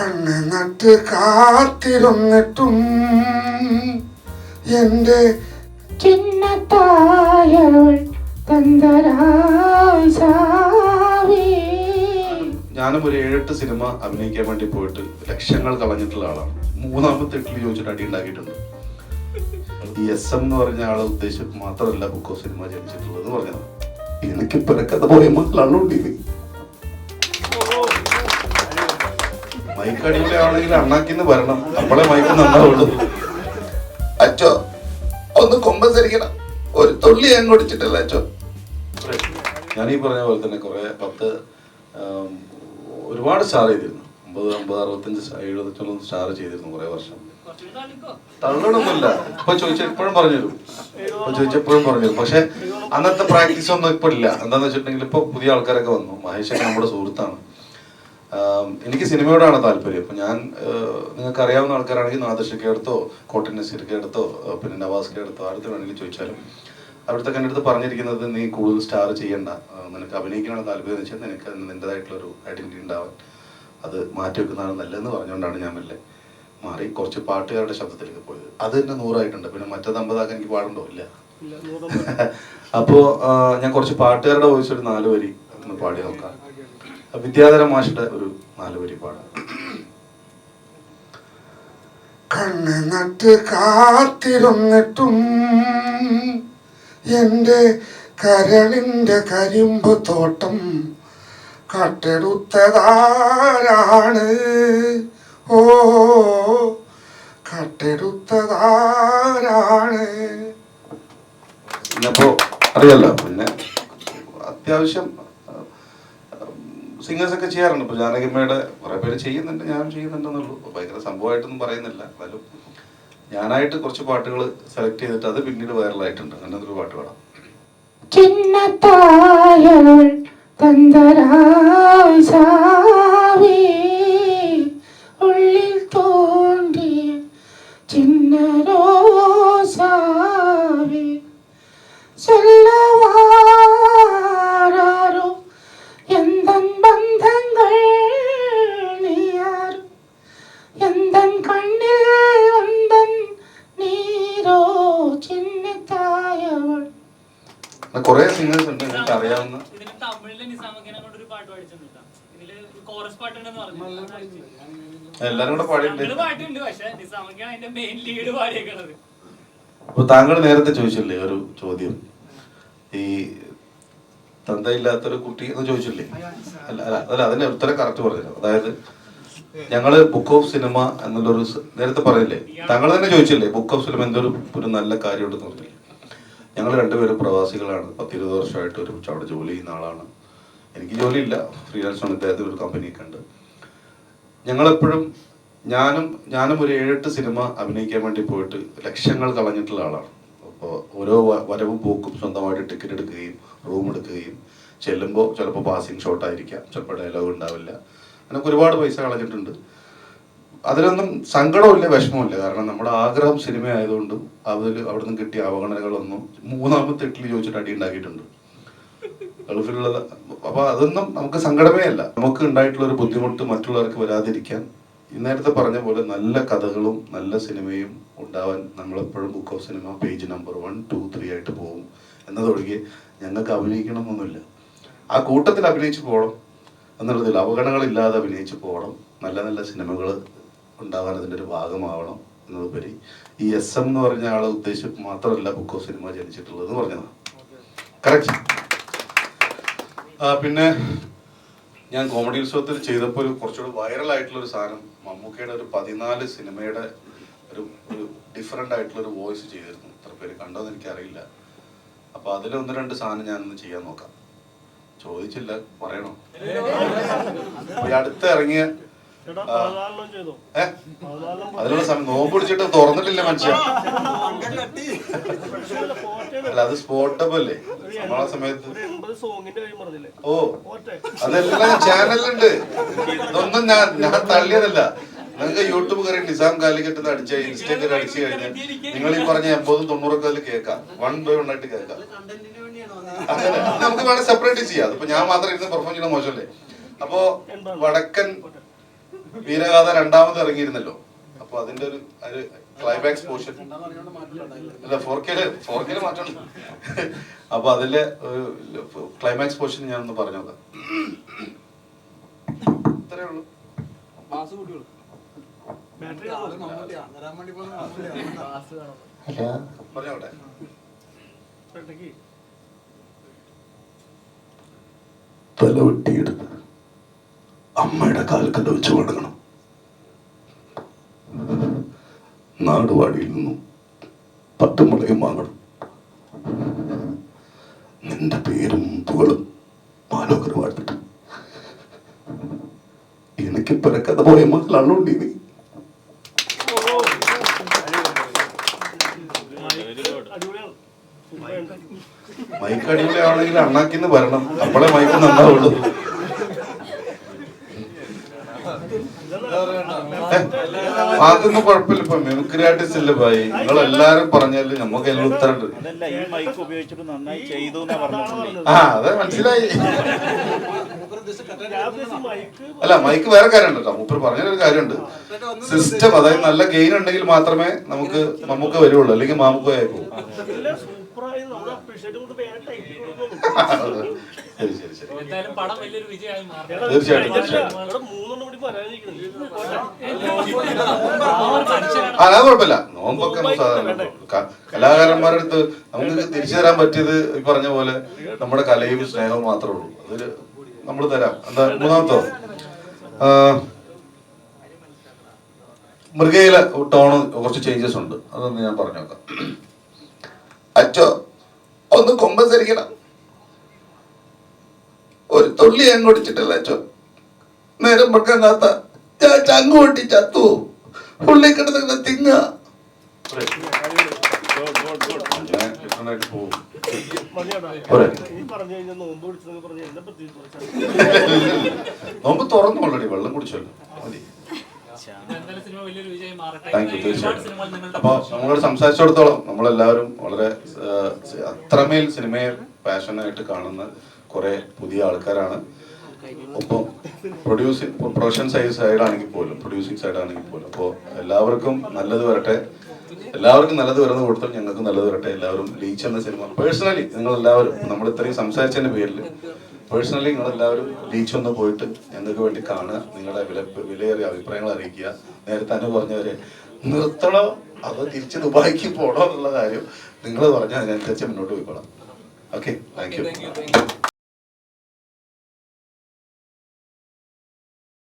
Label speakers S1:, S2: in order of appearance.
S1: കണ്ണ് നട്ട് കാത്തിരുന്നിട്ടും എന്റെ
S2: ചിന്നത്തായവൾ സാവേ
S3: ഞാനും ഒരു ഏഴെട്ട് സിനിമ അഭിനയിക്കാൻ വേണ്ടി പോയിട്ട് ലക്ഷങ്ങൾ കളഞ്ഞിട്ടുള്ള ആളാണ്. മൂന്നാമത്തെ എട്ടിൽ ചോദിച്ചിട്ട് അടി ഉണ്ടാക്കിയിട്ടുണ്ട്. ഈ എസ് എം എന്ന് പറഞ്ഞ ആളെ ഉദ്ദേശിച്ച് മാത്രമല്ല ബുക്കോ സിനിമ ജനിച്ചിട്ടുള്ളത് എന്ന് പറഞ്ഞത്. എനിക്ക് പിറക്കഥ പോയ മക്കളാണ് ഉണ്ടീത് മൈക്ക് അടിപൊളിയാണെങ്കിൽ അണ്ണാക്കിന്ന് വരണം. നമ്മളെ മൈക്ക് നന്നാവുള്ളൂ. അച്ചോ ഒന്ന് കൊമ്പസരിക്കണം. ഒരു തുള്ളി ഞാൻ കുടിച്ചിട്ടില്ല അച്ചോ. ഞാൻ ഈ പറഞ്ഞ പോലെ തന്നെ കുറെ പത്ത് ഒരുപാട് സ്റ്റാർ ചെയ്തിരുന്നു. അമ്പത് അമ്പത് അറുപത്തഞ്ച് എഴുപത്തഞ്ചോളം സ്റ്റാർ ചെയ്തിരുന്നു കുറെ വർഷം. തള്ളണമൊന്നുമില്ല ഇപ്പൊ ചോദിച്ച ഇപ്പോഴും പറഞ്ഞുതരും. ഇപ്പൊ ചോദിച്ചപ്പോഴും പറഞ്ഞുതരും. പക്ഷെ അന്നത്തെ പ്രാക്ടീസ് ഒന്നും ഇപ്പൊ ഇല്ല. എന്താന്ന് വെച്ചിട്ടുണ്ടെങ്കിൽ ഇപ്പൊ പുതിയ ആൾക്കാരൊക്കെ വന്നു. മഹേഷൊക്കെ നമ്മുടെ സുഹൃത്താണ്. എനിക്ക് സിനിമയോടാണ് താല്പര്യം. ഇപ്പൊ ഞാൻ നിങ്ങൾക്ക് അറിയാവുന്ന ആൾക്കാരാണെങ്കിൽ നാദർഷയ്ക്ക് അടുത്തോ കോട്ടൻ നസീർക്ക് അടുത്തോ പിന്നെ നവാസ്ക്ക് അടുത്തോ അടുത്ത് വേണമെങ്കിൽ ചോദിച്ചാലും അവിടുത്തെ എന്റെ അടുത്ത് പറഞ്ഞിരിക്കുന്നത് നീ കൂടുതൽ സ്റ്റാർ ചെയ്യണ്ട. നിനക്ക് അഭിനയിക്കാനുള്ള താല്പര്യം എന്ന് വെച്ചാൽ നിനക്ക് നിന്റേതായിട്ടുള്ളൊരു ഐഡന്റിറ്റി ഉണ്ടാവാൻ അത് മാറ്റി വെക്കുന്നതാണ് നല്ലതെന്ന് പറഞ്ഞുകൊണ്ടാണ് ഞാൻ മെല്ലെ മാറി കുറച്ച് പാട്ടുകാരുടെ ശബ്ദത്തിലേക്ക് പോയത്. അത് തന്നെ നൂറായിട്ടുണ്ട്. പിന്നെ മറ്റേത് അമ്പതാക്കാൻ എനിക്ക് പാടുണ്ടോ? ഇല്ല. അപ്പോ ആ, ഞാൻ കുറച്ച് പാട്ടുകാരുടെ വോയിസ് ഒരു നാല് വരി ഒന്ന് പാടി നോക്കാം. വിദ്യാധര മാഷിന്റെ ഒരു നാല് വരി പാടാം.
S1: കണ്ണ് നട്ട് കാത്തിരുന്നിട്ടും എന്റെ കരളിന്റെ കരിമ്പ് തോട്ടം കട്ടെടുത്തതാരാണ്? ഓ കട്ടെടുത്തതാരാണ്?
S3: അറിയല്ലോ അറിയാലോ പിന്നെ അത്യാവശ്യം സിംഗേഴ്സ് ഒക്കെ ചെയ്യാറുണ്ട്. ഇപ്പൊ ജാനകിമ്മയുടെ കുറെ പേര് ചെയ്യുന്നുണ്ട് ഞാനും ചെയ്യുന്നുണ്ടെന്നുള്ളൂ. ഭയങ്കര സംഭവമായിട്ടൊന്നും പറയുന്നില്ല. എന്നാലും ഞാനായിട്ട് കുറച്ച് പാട്ടുകൾ സെലക്ട് ചെയ്തിട്ട് അത് പിന്നീട് വൈറലായിട്ടുണ്ട് അങ്ങനത്തെ ഒരു പാട്ട് പാടാം. കുറെ സിംഗേഴ്സ് ഉണ്ട് നിങ്ങൾക്ക് അറിയാവുന്ന. എല്ലാരും കൂടെ പാടിയിട്ടുണ്ട്. അപ്പൊ താങ്കൾ നേരത്തെ ചോദിച്ചില്ലേ ഒരു ചോദ്യം? ഈ തന്തയില്ലാത്തൊരു കുട്ടി എന്ന് ചോദിച്ചില്ലേ? അല്ല അല്ല അതിന്റെ ഉത്തരം കറക്റ്റ് പറഞ്ഞു അതായത് ഞങ്ങൾ ബുക്ക് ഓഫ് സിനിമ എന്നുള്ളൊരു നേരത്തെ പറയില്ലേ? താങ്കൾ തന്നെ ചോദിച്ചില്ലേ ബുക്ക് ഓഫ് സിനിമ എന്തൊരു ഒരു നല്ല കാര്യമുണ്ടെന്ന് പറഞ്ഞില്ലേ? ഞങ്ങൾ രണ്ടുപേരും പ്രവാസികളാണ്. പത്തിരുപത് വർഷമായിട്ട് ഒരുമിച്ച് അവിടെ ജോലി ചെയ്യുന്ന ആളാണ്. എനിക്ക് ജോലിയില്ല. ഫ്രീലാൻസാണ് ഇദ്ദേഹത്തിന് ഒരു കമ്പനിയൊക്കെ ഉണ്ട്. ഞങ്ങളെപ്പോഴും ഞാനും ഞാനും ഒരു ഏഴെട്ട് സിനിമ അഭിനയിക്കാൻ വേണ്ടി പോയിട്ട് ലക്ഷങ്ങൾ കളഞ്ഞിട്ടുള്ള ആളാണ്. അപ്പോൾ ഓരോ വരവും പോക്കും സ്വന്തമായിട്ട് ടിക്കറ്റ് എടുക്കുകയും റൂം എടുക്കുകയും ചെല്ലുമ്പോൾ ചിലപ്പോൾ പാസിംഗ് ഷോട്ടായിരിക്കാം ചിലപ്പോൾ ഡയലോഗ് ഉണ്ടാവില്ല. അങ്ങനെ ഒരുപാട് പൈസ കളഞ്ഞിട്ടുണ്ട്. അതിലൊന്നും സങ്കടമില്ല വിഷമമില്ല കാരണം നമ്മുടെ ആഗ്രഹം സിനിമ ആയതുകൊണ്ടും അതിൽ അവിടെ നിന്ന് കിട്ടിയ അവഗണനകളൊന്നും മൂന്നാമത്തെ എട്ടിൽ ചോദിച്ചിട്ട് അടി ഉണ്ടാക്കിയിട്ടുണ്ട്. ഗൾഫിലുള്ള അപ്പൊ അതൊന്നും നമുക്ക് സങ്കടമേ അല്ല. നമുക്ക് ഉണ്ടായിട്ടുള്ള ഒരു ബുദ്ധിമുട്ട് മറ്റുള്ളവർക്ക് വരാതിരിക്കാൻ ഇന്നേരത്തെ നേരത്തെ പറഞ്ഞ പോലെ നല്ല കഥകളും നല്ല സിനിമയും ഉണ്ടാവാൻ നമ്മളെപ്പോഴും book of cinema page number one two three ആയിട്ട് പോകും. എന്നതൊഴികെ ഞങ്ങൾക്ക് അഭിനയിക്കണം എന്നൊന്നുമില്ല ആ കൂട്ടത്തിൽ അഭിനയിച്ചു പോകണം എന്നുള്ളതിൽ അവഗണനകളില്ലാതെ അഭിനയിച്ചു പോകണം. നല്ല നല്ല സിനിമകൾ ഉണ്ടാവാൻ അതിന്റെ ഒരു ഭാഗമാവണം എന്നതുപരി. ഈ എസ് എം എന്ന് പറഞ്ഞ ആളെ ഉദ്ദേശിച്ച് മാത്രമല്ല ബുക്ക് ഓഫ് സിനിമ ജനിച്ചിട്ടുള്ളത് എന്ന് പറഞ്ഞതാണ് കറക്റ്റ് പിന്നെ ഞാൻ കോമഡി ഉത്സവത്തിൽ ചെയ്തപ്പോൾ ഒരു കുറച്ചുകൂടി വൈറൽ ആയിട്ടുള്ള ഒരു സാധനം മമ്മൂക്കയുടെ ഒരു പതിനാല് സിനിമയുടെ ഒരു ഒരു ഡിഫറെന്റ് ആയിട്ടുള്ള ഒരു വോയിസ് ചെയ്തിരുന്നു. എത്ര പേര് കണ്ടോന്ന് എനിക്കറിയില്ല. അപ്പോൾ അതിൽ ഒന്ന് രണ്ട് സാധനം ഞാനൊന്ന് ചെയ്യാൻ നോക്കാം. ചോദിച്ചില്ല പറയണോ? ഈ അടുത്ത് ഇറങ്ങിയ? അതിനുള്ള സമയം നോമ്പ് പിടിച്ചിട്ട് തുറന്നിട്ടില്ല മനുഷ്യ. അല്ല അത് സ്പോട്ടബല്ലേ നമ്മളെ സമയത്ത്. ഓ. അതെല്ലാം ചാനലുണ്ട് ഇതൊന്നും ഞാൻ ഞാൻ തള്ളിയതല്ല. നിങ്ങൾക്ക് യൂട്യൂബ് കയറി നിസാം കാലിക്കറ്റ് അടിച്ച ഇൻസ്റ്റയിൽ അടിച്ചു കഴിഞ്ഞാൽ നിങ്ങൾ ഈ പറഞ്ഞ എൺപതും തൊണ്ണൂറൊക്കെ അതിൽ കേൾക്കാം. വൺ ബൈ വൺ ആയിട്ട് കേൾക്കാം. അങ്ങനെ നമുക്ക് വേണമെങ്കിൽ സെപ്പറേറ്റ് ചെയ്യാം. അതിപ്പോ ഞാൻ മാത്രം ഇരുന്ന് പെർഫോം ചെയ്യണ മോശമല്ലേ? അപ്പോ വടക്കൻ വീരഗാഥ രണ്ടാമത് ഇറങ്ങിയിരുന്നല്ലോ. അപ്പൊ അതിന്റെ ഒരു ഒരു ക്ലൈമാക്സ് പോർഷൻ അല്ല ഫോർ കെയിൽ ഫോർ കെയിൽ മാറ്റണം അപ്പൊ അതിലെ ഒരു ക്ലൈമാക്സ് പോർഷൻ ഞാൻ ഒന്ന് പറഞ്ഞു നോക്കാം ഇത്രേ ഉള്ളൂ പറഞ്ഞോട്ടെ.
S1: തല വെട്ടിയെടുത്ത്. അമ്മയുടെ കാൽക്കൽ വെച്ച് കൊടുക്കണം. നാടുവാടിയിൽ നിന്നും പത്തുമുളയും വാങ്ങണം. നിന്റെ പേരും പുകളും മാലോകർ വാഴ്ത്തിട്ട്. എനിക്ക് പിറക്കഥ പോയ മകളാണോ നീ
S3: മൈക്ക് അടിപൊളിയാണെങ്കിൽ അണ്ണാക്കിന്ന് വരണം. അപ്പോഴേ മൈക്ക് നന്നാവുള്ളൂ. അതൊന്നും കുഴപ്പമില്ല ഇപ്പൊ. മിമിക്രി ആർട്ടിസ്റ്റ് അല്ലേ ഭായി. നിങ്ങൾ എല്ലാരും പറഞ്ഞാൽ നമുക്ക് എല്ലാം ഉത്തരണ്ട്
S4: അതല്ല ഈ മൈക്ക് ഉപയോഗിച്ചിട്ട് നന്നായി ചെയ്തു എന്നാ പറഞ്ഞിട്ടുള്ളത്
S3: ആ അതെ മനസ്സിലായി. അല്ല മൈക്ക് വേറെ കാര്യമുണ്ട് കേട്ടോ. മൂപ്പർ പറഞ്ഞൊരു കാര്യമുണ്ട്. സിസ്റ്റം അതായത് നല്ല ഗെയിൻ ഉണ്ടെങ്കിൽ മാത്രമേ നമുക്ക് നമുക്ക് വരുള്ളൂ. അല്ലെങ്കിൽ മാമുക്കോ ആയി പോകും ശരി തീർച്ചയായിട്ടും കുഴപ്പമില്ല. നോമ്പൊക്കെ നമുക്ക് സാധാരണ കലാകാരന്മാരുടെ അടുത്ത് നമുക്ക് തിരിച്ചു തരാൻ പറ്റിയത് ഈ പറഞ്ഞ പോലെ നമ്മുടെ കലയും സ്നേഹവും മാത്രമേ ഉള്ളൂ. അതൊരു നമ്മൾ തരാം. എന്താ മൂന്നാമത്തോ? മൃഗയിലെ ടോണ് കുറച്ച് ചേഞ്ചസ് ഉണ്ട്. അതൊന്ന് ഞാൻ പറഞ്ഞു നോക്കാം അച്ചോ ഒന്ന് കൊമ്പസരിക്കണം ഒരു തുള്ളി അങ്ങ് കുടിച്ചിട്ടില്ല അച്ചോ നേരം വെക്കാൻ കാത്ത ഞാൻ ചങ്കു പൊട്ടി ചത്തു പുള്ളി കിടന്നിങ്ങനെ തിങ്ങ? നോമ്പ് തുറന്നു ഓൾറെഡി വെള്ളം കുടിച്ചല്ലോ. മതി. താങ്ക് യു അപ്പൊ നമ്മളോട് സംസാരിച്ചിടത്തോളം നമ്മളെല്ലാവരും വളരെ അത്രമേൽ സിനിമയെ പാഷനായിട്ട് കാണുന്ന കുറെ പുതിയ ആൾക്കാരാണ്. ഒപ്പം പ്രൊഡ്യൂസിങ് പ്രൊഡക്ഷൻ സൈഡ് സൈഡാണെങ്കിൽ പോലും പ്രൊഡ്യൂസിങ് സൈഡാണെങ്കിൽ പോലും. അപ്പോൾ എല്ലാവർക്കും നല്ലത് വരട്ടെ. എല്ലാവർക്കും നല്ലത് വരുന്നത് കൊടുത്താൽ ഞങ്ങൾക്ക് നല്ലത് വരട്ടെ. എല്ലാവരും ലീച്ച് എന്ന സിനിമ പേഴ്സണലി നിങ്ങൾ എല്ലാവരും നമ്മൾ ഇത്രയും സംസാരിച്ചതിന്റെ പേരിൽ പേഴ്സണലി നിങ്ങൾ എല്ലാവരും ലീച്ച് ഒന്ന് പോയിട്ട് ഞങ്ങൾക്ക് വേണ്ടി കാണുക. നിങ്ങളുടെ വില വിലയേറിയ അഭിപ്രായങ്ങൾ അറിയിക്കുക. നേരത്തെ തന്നെ പറഞ്ഞവരെ നിർത്തണോ? അതോ തിരിച്ച് ദുബായിക്ക് പോണോ എന്നുള്ള കാര്യം നിങ്ങൾ പറഞ്ഞാൽ അതിനനുസരിച്ച് മുന്നോട്ട് പോയിക്കോളാം. Okay thank you